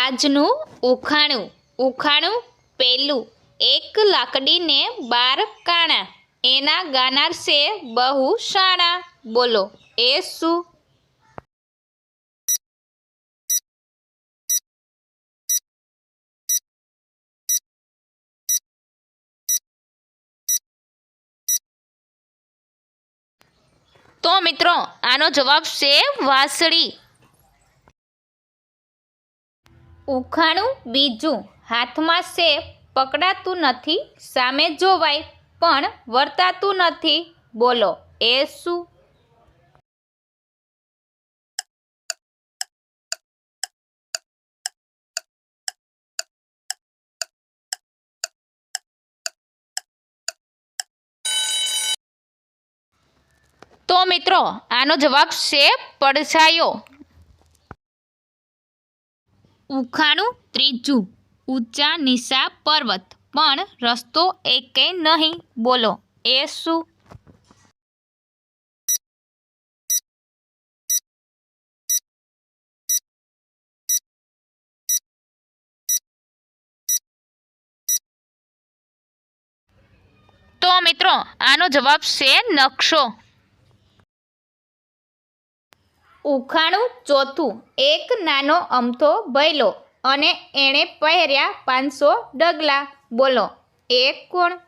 આજનું ઉખાણું. ઉખાણું પેલું. એક લાકડીને બાર કાણા. એના ગાનાર છે બહુ શાણા. બોલો, એ શું? તો મિત્રો, આનો જવાબ છે વાંસળી. ઉખાણું બીજું હાથમાં છે પકડાતું નથી, સામે જોવાય પણ વર્તાતું નથી. બોલો, એ શું? તો મિત્રો, આનો જવાબ છે પડછાયો. ઉખાણું ત્રીજું. ઊંચા નિશા પર્વત. પણ રસ્તો એકે નહીં. બોલો, એ શું? તો મિત્રો, આનો જવાબ છે નકશો. ઉખાણું ચોથું એક નાનો અમથો ભયલો અને એણે પહેર્યા પાંચસો ડગલા. બોલો, એ કોણ?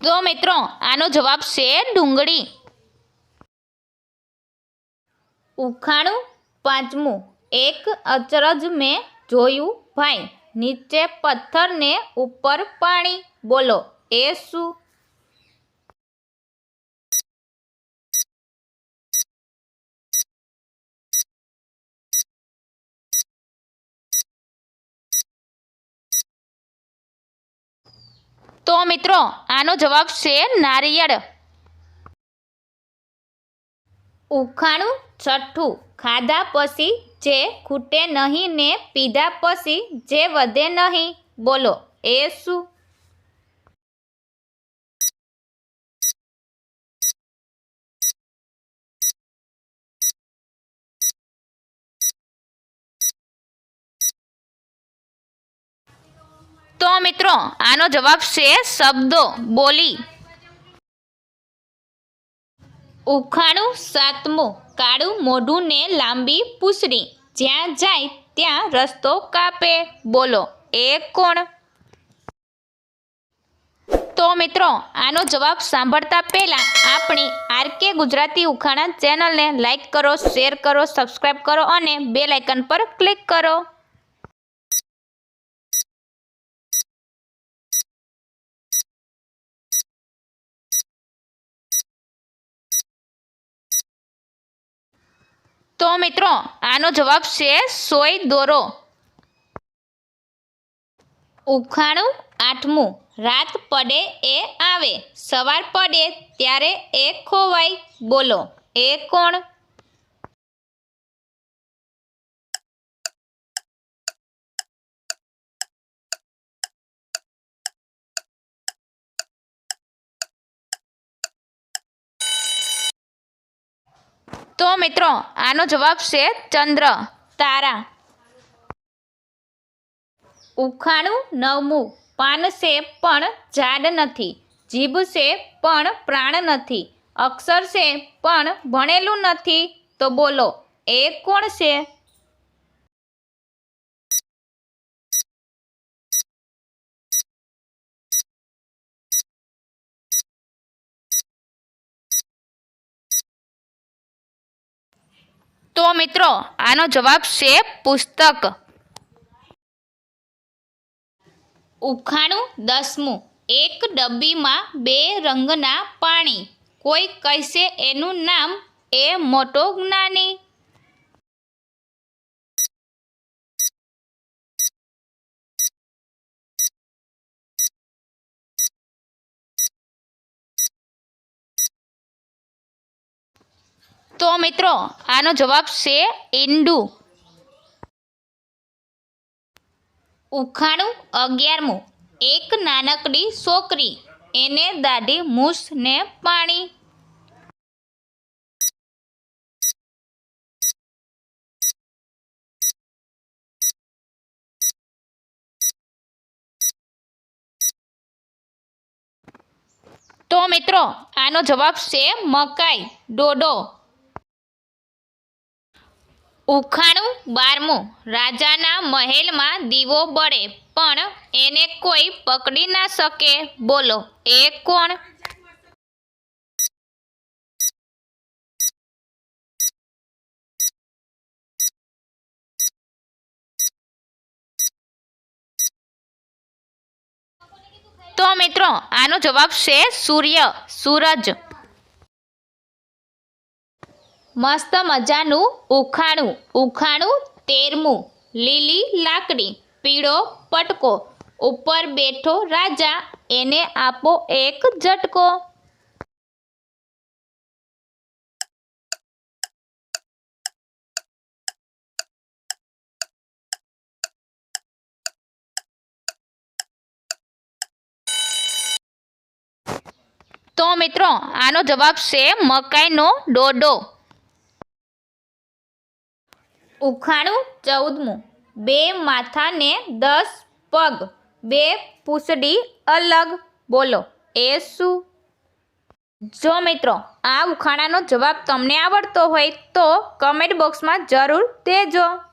તો મિત્રો, આનો જવાબ છે ડુંગળી. ઉખાણું પાંચમું. એક અચરજ મેં જોયું, ભાઈ, નીચે પથ્થર ને ઉપર પાણી. બોલો, એ શું? તો મિત્રો, આનો જવાબ છે નારિયેળ. ઉખાણું, છઠ્ઠું, ખાધા પછી જે ખૂટે નહીં ને પીધા પછી જે વધે નહીં, બોલો, એ શું? તો મિત્રો, આનો જવાબ છે શબ્દો, બોલી. ઉખાણું, સાતમું, કાળું, મોઢું ને લાંબી પૂંછડી. જ્યાં જાય ત્યાં રસ્તો કાપે. બોલો, એ કોણ? તો મિત્રો, આનો જવાબ સાંભળતા પહેલાં આપણી આરકે ગુજરાતી ઉખાણા ચેનલને લાઇક કરો, શેર કરો સબસ્ક્રાઈબ કરો અને બે લાઇકન પર ક્લિક કરો. તો મિત્રો, આનો જવાબ છે સોય દોરો. ઉખાણું આઠમું. રાત પડે એ આવે. સવાર પડે ત્યારે એ ખોવાય. બોલો, એ કોણ? તો મિત્રો, આનો જવાબ છે ચંદ્ર, તારા. ઉખાણું નવમું, પાન છે પણ ઝાડ નથી, જીભ છે પણ પ્રાણ નથી, અક્ષર છે પણ ભણેલું નથી, તો બોલો, એ કોણ છે? તો મિત્રો, આનો જવાબ છે પુસ્તક. ઉખાણું દસમું. એક ડબ્બીમાં બે રંગના પાણી. કોઈ કહેશે એનું નામ એ મોટો જ્ઞાની. તો મિત્રો, આનો જવાબ છે ઈંડું. ઉખાણું અગિયારમું. એક નાનકડી છોકરી, એને દાઢી મૂસ ને પાણી. તો મિત્રો, આનો જવાબ છે મકાઈ, ડોડો. ઉખાણું બારમું. રાજાના મહેલમાં દીવો બળે, પણ એને કોઈ પકડી ના શકે. બોલો, એ કોણ? તો મિત્રો, આનો જવાબ છે સૂર્ય. સૂરજ. મસ્ત મજાનું ઉખાણું. ઉખાણું તેરમું. લીલી લાકડી. પીળો પટકો. ઉપર બેઠો રાજા. એને આપો એક ઝટકો. તો મિત્રો, આનો જવાબ છે મકાઈનો ડોડો. ઉખાણું ચૌદમું. બે માથા ને દસ પગ. બે પૂંસડી અલગ. બોલો, એ શું? જો મિત્રો, આ ઉખાણાનો જવાબ તમને આવડતો હોય તો કમેન્ટ બોક્સમાં જરૂર દેજો.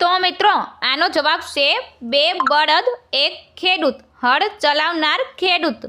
તો મિત્રો આનો જવાબ છે બે બળદ એક ખેડૂત. હળ ચલાવનાર ખેડૂત.